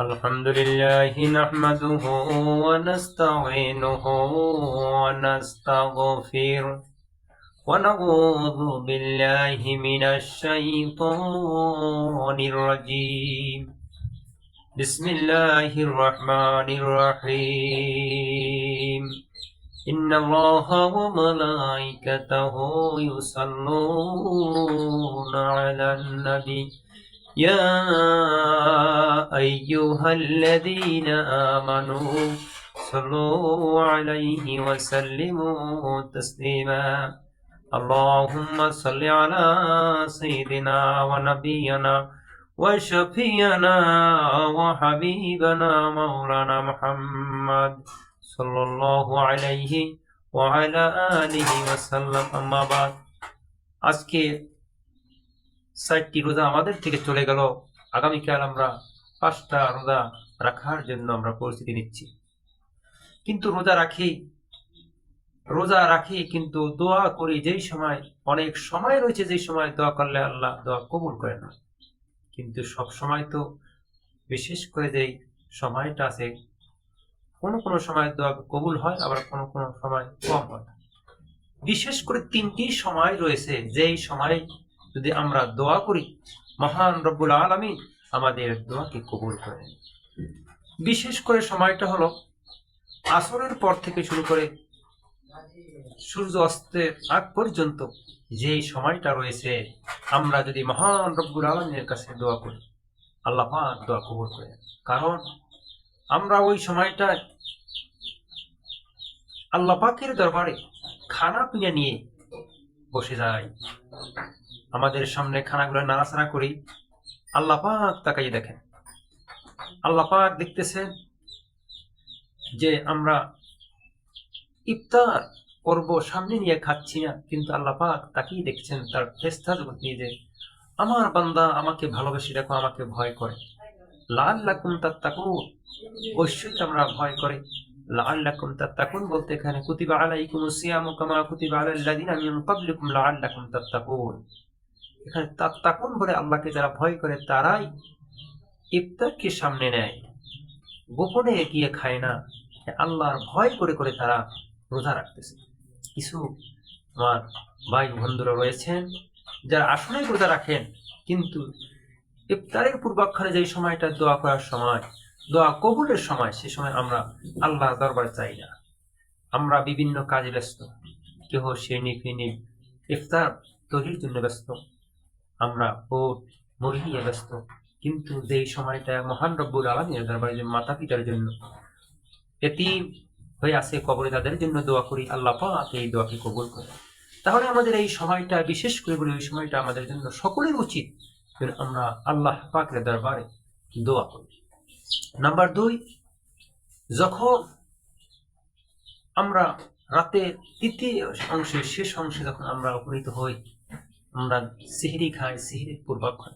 الحمد لله نحمده ونستعينه ونستغفره ونعوذ بالله من الشيطان الرجيم. بسم الله الرحمن الرحيم. إن الله وملائكته يصلون على النبي. يا أيها الذين آمنوا صلوا عليه وسلموا تسليما اللهم صل على سيدنا ونبينا وشفينا وحبيبنا مولانا محمد صلى الله عليه وعلى آله وسلم أما بعد আজকে ষাটটি রোজা আমাদের থেকে চলে গেল। আগামীকাল আমরা পাঁচটা রোজা রাখার জন্য আমরা পরিস্থিতি নিচ্ছি। কিন্তু রোজা রাখি রোজা রাখি কিন্তু দোয়া করি যেই সময়, অনেক সময় রয়েছে যেই সময় দোয়া করলে আল্লাহ দোয়া কবুল করে না। কিন্তু সব সময় তো বিশেষ করে যেই সময়টা আছে, কোনো কোনো সময় দোয়া কবুল হয়, আবার কোনো কোনো সময় কম হয়। বিশেষ করে তিনটি সময় রয়েছে যেই সময় যদি আমরা দোয়া করি, মহান রব্বুল আলমী আমাদের দোয়াকে কবুল করেন বিশেষ করে সময়টা হলো আসরের পর থেকে শুরু করে সূর্য অস্তের আগ পর্যন্ত যেই সময়টা রয়েছে, আমরা যদি মহান রব্বুল আলমের কাছে দোয়া করি, আল্লাহ দোয়া কবুল করেন কারণ আমরা ওই সময়টায় আল্লাহ পাকের দরবারে খানা পিনা নিয়ে বসে যাই। আমাদের সামনে খানাগুলো নাড়াচাড়া করি। আল্লাহ পাক তাকাই দেখেন। আল্লাহ পাক দেখতেছেন যে আমরা ইফতার করব সামনে নিয়ে খাচ্ছি না, কিন্তু আল্লাহ পাক তাকিয়ে দেখছেন তার ফেস্তা জগৎ নিয়ে যে, আমার বান্দা আমাকে ভালোবেসে, দেখো আমাকে ভয় করে। লাল লাকুম তাত্তাকুন। অবশ্যই আমরা ভয় করে। লাআল্লাকুম তাত্তাকুন বলতে এখানে, কুতিবা আলাইকুমুস সিয়ামু কামা কুতিবা আলাল লাযিনা মিন ক্বাবলিকুম লাআল্লাকুম তাত্তাকুন। এখানে তাত্তাকুন বলে আল্লাহকে যারা ভয় করে তারাই ইফতারকে সামনে নেয়। গোপনে এগিয়ে খায় না। আল্লাহর ভয় করে করে তারা রোজা রাখতেছে। কিছু আমার ভাই বন্ধুরা রয়েছেন যারা আসলেই রোজা রাখেন, কিন্তু ইফতারের পূর্বাক্ষণে যেই সময়টা দোয়া করার সময়, দোয়া কবুলের সময়, সে সময় আমরা আল্লাহ দরবার চাই না। আমরা বিভিন্ন কাজে ব্যস্ত। কেহ ফিনি ইফতার তৈরির জন্য ব্যস্ত। আমরা ভোট মুরগি ব্যস্ত। কিন্তু যেই সময়টা মহান রব্বুল আলমীর দরবারে যে মাতা পিতার জন্য এটি হয়ে আছে কবরে তাদের জন্য দোয়া করি, আল্লাহ পাক এই দোয়াকে কবুল করে তাহলে আমাদের এই সময়টা, বিশেষ করে বলি ওই সময়টা আমাদের জন্য সকলের উচিত আমরা আল্লাহ পাকের দরবারে দোয়া করি। নাম্বার দুই, যখন আমরা রাতের তৃতীয় অংশে শেষ অংশে যখন আমরা উপনীত হই আমরা সিহরি খাই সিহরির পূর্বাক্ষণ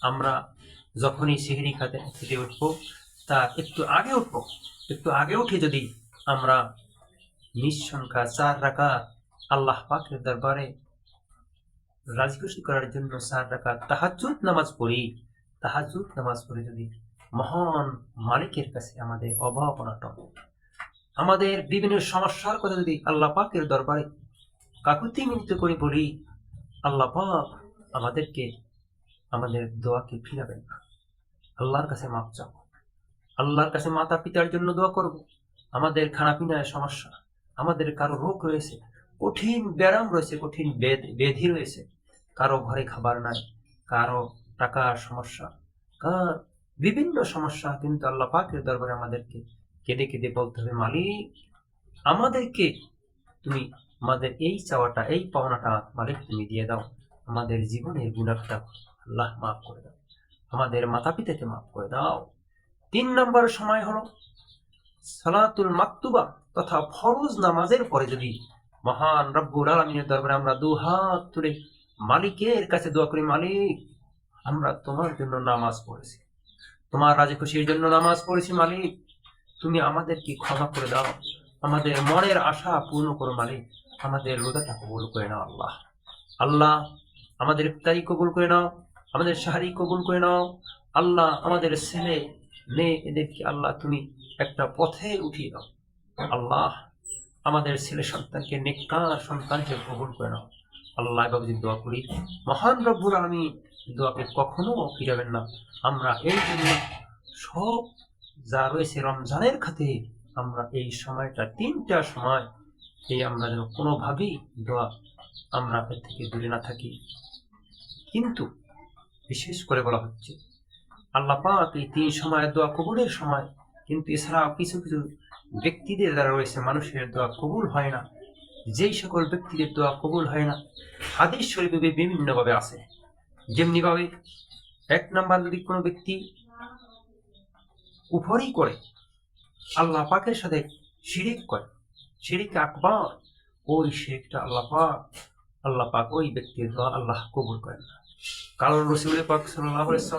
আমরা যখনই সিহরি খাতে খেতে উঠবো, তা একটু আগে উঠবো। একটু আগে উঠে যদি আমরা নিঃসংখ্যা চার রাখা আল্লাহ পাকের দরবারে রাজি করার জন্য চার রাখা তাহাজুদ নামাজ পড়ি তাহাজুদ নামাজ পড়ে যদি মহান মালিকের কাছে আমাদের অভাব অনাটন আমাদের বিভিন্ন সমস্যার কথা যদি আল্লাহ পাকের দরবারে কাকুতি মিলিত করে বলি আল্লাহ পাক আমাদেরকে, আমাদের দোয়াকে ফিরাবেন না। আল্লাহর কাছে মাপ চাও। আল্লাহর কাছে মাতা পিতার জন্য দোয়া করব। আমাদের খানাপিনায় সমস্যা, আমাদের কারও রোগ রয়েছে, কঠিন ব্যায়াম রয়েছে, কঠিন ব্যাধি রয়েছে, কারও ঘরে খাবার নাই, কারও টাকার সমস্যা, কার বিভিন্ন সমস্যা কিন্তু আল্লাহ পাকের দরবারে আমাদেরকে কেঁদে কেঁদে বলতে হবে, মালিক, আমাদেরকে তুমি আমাদের এই চাওয়াটা, এই পাওনাটা মালিক তুমি দিয়ে দাও। আমাদের জীবনের গুণাটা আল্লাহ মাফ করে দাও। আমাদের মাতা পিতাকে মাফ করে দাও। তিন নম্বর সময় হলো সালাতুল মাকতুবা তথা ফরজ নামাজের পরে যদি মহান রব্বুল আলমিনের দরবারে আমরা দু হাত তুলে মালিকের কাছে দোয়া করি, মালিক, আমরা তোমার জন্য নামাজ পড়েছি। তোমার রাজি খুশির জন্য নামাজ পড়েছি, মালিক, তুমি আমাদেরকে ক্ষমা করে দাও। আমাদের মনের আশা পূর্ণ করো, মালিক। আমাদের রোজাটা কবুল করে নাও আল্লাহ। আল্লাহ আমাদের ইফতারি কবুল করে নাও, আমাদের সাহারি কবুল করে নাও। আল্লাহ আমাদের ছেলে, মেয়ে এদেরকে আল্লাহ তুমি একটা পথে উঠিয়ে দাও আল্লাহ আমাদের ছেলে সন্তানকে, নেককার সন্তান হিসেবে কবুল করে নাও। আল্লাহ যদি দোয়া করি, মহান রব্বুল আমি দোয়াকে কখনো ফিরাবেন না। আমরা এই জন্য সব যা রয়েছে রমজানের খাতে আমরা এই সময়টা তিনটা সময় এই আমরা যেন কোনোভাবেই দোয়া আমরা থেকে দূরে না থাকি। কিন্তু বিশেষ করে বলা হচ্ছে, আল্লাহ পাক এই তিন সময় দোয়া কবুলের সময়, কিন্তু এছাড়া কিছু কিছু ব্যক্তিদের দ্বারা রয়েছে মানুষের দোয়া কবুল হয় না। যেই সকল ব্যক্তিদের দোয়া কবুল হয় না, হাদিস শরীফে বিভিন্নভাবে আছে। যেমনিভাবে এক নাম্বার যদি কোনো ব্যক্তি উপরেই করে, আল্লাহ পাকের সাথে শিরিক করে শিরিক আকবার। ওই শিরিকটা আল্লাহ পাক আল্লাহ পাক ওই ব্যক্তির দোয়া আল্লাহ কবুল করেন না। কারণ রসুল পাক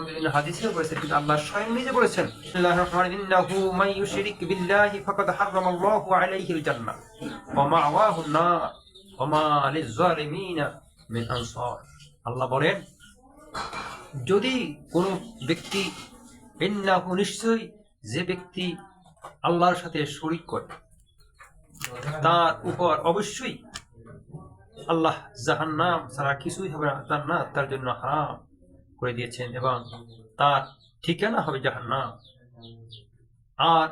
বিভিন্ন হাদিসেও বলেছেন, কিন্তু আল্লাহ স্বয়ং নিজে বলেছেন আল্লাহর রহমান ইন্নাহু মান ইউশরিক বিল্লাহি ফাকাদ জান্নাহ ওয়া ওয়া মা লিয-যালিমিনা মিন আনসার। আল্লাহ বলেন, যদি কোনো ব্যক্তি, ইন্নাহু নিশ্চয়ই যে ব্যক্তি আল্লাহর সাথে শরিক করে তার উপর অবশ্যই আল্লাহ জাহান্নাম ছাড়া কিছুই হবে না, তার জন্য হারাম করে দিয়েছেন এবং তার ঠিকানা হবে জাহান্নাম। আর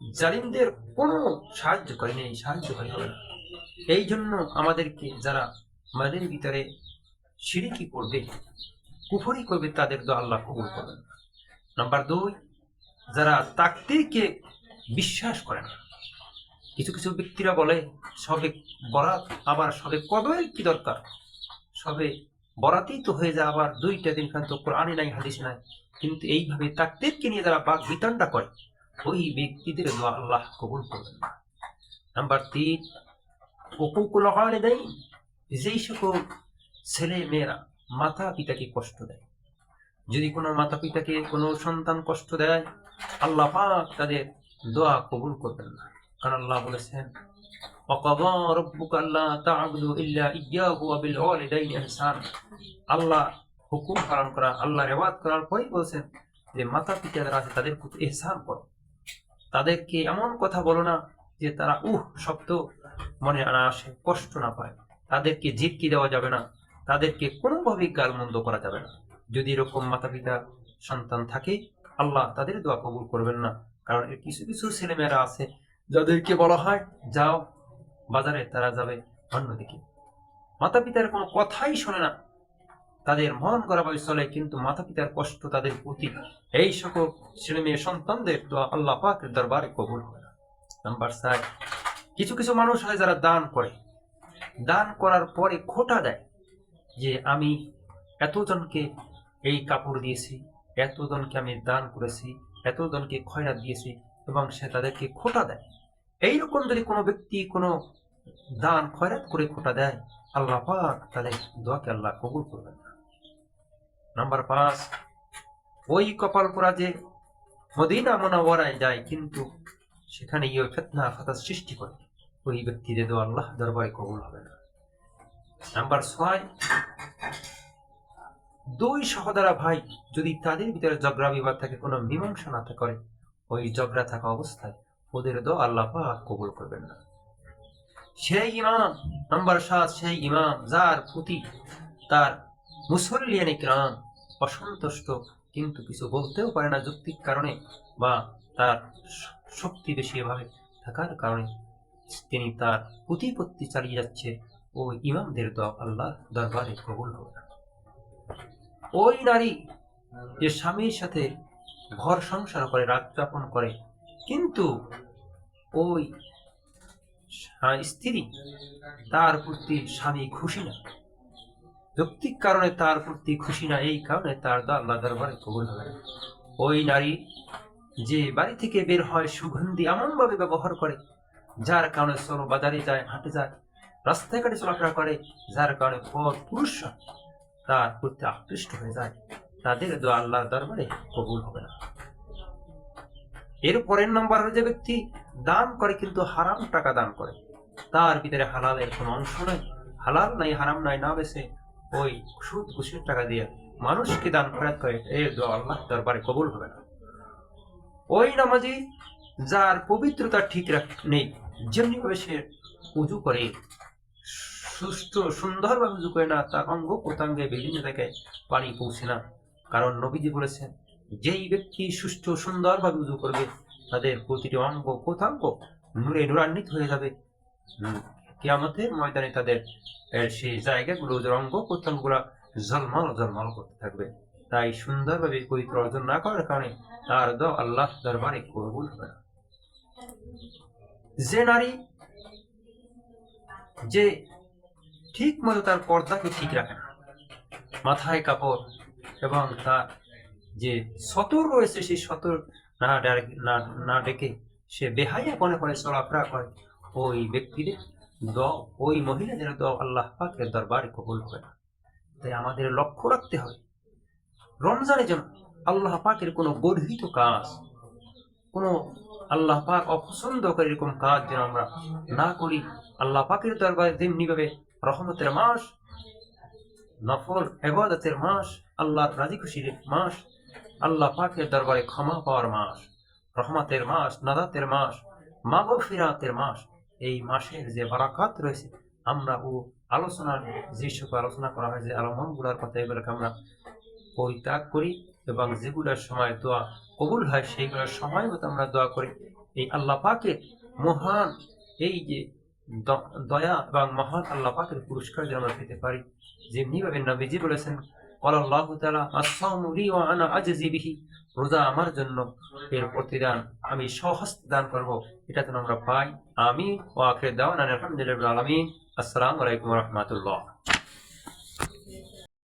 জালিমদের কোনো সাহায্য করেনি সাহায্যকারী হবে না। এই জন্য আমাদেরকে যারা আমাদের ভিতরে সিঁড়িকি করবে, কুফরি করবে, তাদের তো আল্লাহ কবুল করবেন। নাম্বার দুই, যারা তাকতিরকে বিশ্বাস করে না কিছু কিছু ব্যক্তিরা বলে, সবে বরাত, আবার সবে কবে কি দরকার? সবে বরাতেই তো হয়ে যায়, আবার দুইটা দিন খান তো কোরআনে নাই, হাদিস নাই। কিন্তু এইভাবে তাকতিরকে নিয়ে যারা বাক বিতণ্ডা করে, ওই ব্যক্তিদের আল্লাহ কবুল করবেন না। নাম্বার তিন, অকুকুল দেয় যেই সকল ছেলে মেয়েরা মাতা পিতাকে কষ্ট দেয়, যদি কোনো মাতা পিতাকে কোনো সন্তান কষ্ট দেয়, আল্লাহ পাক তাদের দোয়া কবুল করবেন না। কারণ আল্লাহ বলেছেন আল্লাহ হুকুম পালন করা আল্লাহ রেবাদ করার পরেই বলছেন যে, মাতা পিতা আছে, তাদের প্রতি এহসান করো। তাদেরকে এমন কথা বলো না যে, তারা উহ শব্দ মনে আনা আসে, কষ্ট না পায়। তাদেরকে জিটকি দেওয়া যাবে না। তাদেরকে কোনোভাবেই গালমন্দ করা যাবে না। যদি এরকম মাতা পিতা সন্তান থাকে, আল্লাহ তাদের দোয়া কবুল করবেন না। কারণ কিছু কিছু ছেলেমেয়েরা আছে যাদেরকে বলা হয়, যাও, বাজারে তারা যাবে অন্যদিকে। মাতা পিতার কোনো কথাই শোনে না। তাদের মন করা করাভাবে চলে, কিন্তু মাতা পিতার কষ্ট তাদের প্রতি এই সকল ছেলে মেয়ে সন্তানদের দোয়া আল্লাহ পাকের দরবারে কবুল হয় নাম্বার চার, কিছু কিছু মানুষ হয় যারা দান করে। দান করার পরে খোটা দেয় যে, আমি এতজনকে এই কাপড় দিয়েছি, এতজনকে আমি দান করেছি, এতজনকে খয়রাত দিয়েছি এবং সে তাদেরকে খোটা দেয়। এইরকম যদি কোনো ব্যক্তি কোনো দান, খয়রাত করে খোটা দেয়, আল্লাহ পাক তাদের দোয়াকে আল্লাহ কবুল করবেন না। নাম্বার পাঁচ, ওই কপাল পোড়া যে মদিনা মোনাওয়ারায় যায়, কিন্তু সেখানে গিয়ে ফেতনা ফাতার সৃষ্টি করে, ওই ব্যক্তিদের দোয়া আল্লাহ দরবারে কবুল হবে না। নাম্বার ছয়, দুই সহোদরা ভাই যদি তাদের ভিতরে ঝগড়া বিবাদ থাকে, কোনো মীমাংসা না করে ওই ঝগড়া থাকা অবস্থায় ওদের দোয়া আল্লাহ কবুল করবেন না। সেই ইমাম, নাম্বার সাত, সেই ইমাম, যার প্রতি তার মুসল্লিয়ানি কিরাম অসন্তুষ্ট, কিন্তু কিছু বলতেও পারে না যৌক্তিক কারণে বা তার শক্তি বেশি এভাবে থাকার কারণে তিনি তার প্রতিপত্তি চালিয়ে যাচ্ছে, ওই ইমামদের দোয়া আল্লাহ দরবারে কবুল হবে না। ওই নারী যে স্বামীর সাথে ঘর সংসার করে, রাত যাপন করে। কিন্তু ওই স্ত্রী তার প্রতি স্বামী খুশি না। যৌক্তিক কারণে তার প্রতি খুশি না, এই কারণে তার দোয়া আল্লাহ দরবারে কবুল হবে না। ওই নারী যে বাড়ি থেকে বের হয়, সুগন্ধি এমন ভাবে ব্যবহার করে, যার কারণে চলো বাজারে যায়, হাঁটে যায়, রাস্তাঘাটে চলাফেরা করে, যার কারণে পর পুরুষরা তার প্রতি আকৃষ্ট হয়ে যায়। তাদের দোয়া, আল্লাহর দরবারে কবুল হবে না। এর পরের নাম্বার হলো যে ব্যক্তি দান করে কিন্তু হারাম টাকা দান করে। তার ভিতরে হালালের কোনো অংশ নাই। হালাল নাই, হারাম নাই, না বেছে ওই সুদ ঘুষের টাকা দিয়ে মানুষকে দান খরাত করে এই দোয়া আল্লাহ দরবারে কবুল হবে না। ওই নামাজি যার পবিত্রতা ঠিক রাখ নেই যেমনি ভাবে সে উজু করে, সুস্থ, সুন্দরভাবে উজু করে না, তার অঙ্গ প্রত্যঙ্গে বিভিন্ন জায়গায় পানি পৌঁছে না। কারণ নবীজি বলেছেন, যেই ব্যক্তি সুষ্ঠু সুন্দরভাবে উজু করবে, তাদের প্রতিটি অঙ্গ প্রত্যঙ্গ নূরে নূরান্বিত হয়ে যাবে। কিয়ামতের ময়দানে তাদের সেই জায়গাগুলো অঙ্গ প্রত্যঙ্গগুলো ঝলমল ঝলমল করতে থাকবে। তাই সুন্দরভাবে পবিত্র অর্জন না করার কারণে তার দ আল্লাহ দরবারে কবুল হবে না। যে নারী যে ঠিক মতো তার পর্দাকে ঠিক রাখে না, মাথায় কাপড় এবং তার যে সতর রয়েছে, সেই সতর না না ডেকে সে বেহাইয়া মনে করে, চলাফেরা করে। ওই ব্যক্তির দ ওই মহিলাদের দ আল্লাহ পাকের দরবারে কবুল হবে না তাই আমাদের লক্ষ্য রাখতে হবে। রমজানে যেন আল্লাহ পাকের কোনো গর্হিত কাজ, কোনো আল্লাহ পাক অপছন্দ করে এরকম কাজ যেন আমরা না করি, আল্লাহ পাকের দরবারে তেমনি ভাবে রহমতের মাস নফল এবাদতের মাস আল্লাহর রাজি খুশির মাস, আল্লাহ পাকের দরবারে ক্ষমা পাওয়ার মাস, রহমতের মাস নাদাতের মাস মাগো ফিরাতের মাস, এই মাসের যে বারাকাত রয়েছে, আমরা ও আলোচনার যে সকল আলোচনা করা হয় যে আলমগুলার কথা এগুলোকে আমরা পরিত্যাগ করি এবং যেগুলোর সময় দোয়া কবুল হয়, সেইগুলোর সময় মতো আমরা দোয়া করি। এই আল্লাহ পাকের মহান এই যে দয়া এবং মহান আল্লাহ পাকের পুরস্কার যেন আমরা পেতে পারি যেমনি ভাবে নবীজি বলেছেন قال الله تعالى الصوم لي وانا اجزي به রোজা আমার জন্য এর প্রতিদান আমি সহস্ত দান করব এটা যেন আমরা পাই আমি ও আখির দাওয়ান আলহামদুলিল্লাহ আলামিন আসসালামু আলাইকুম রহমতুল্লাহ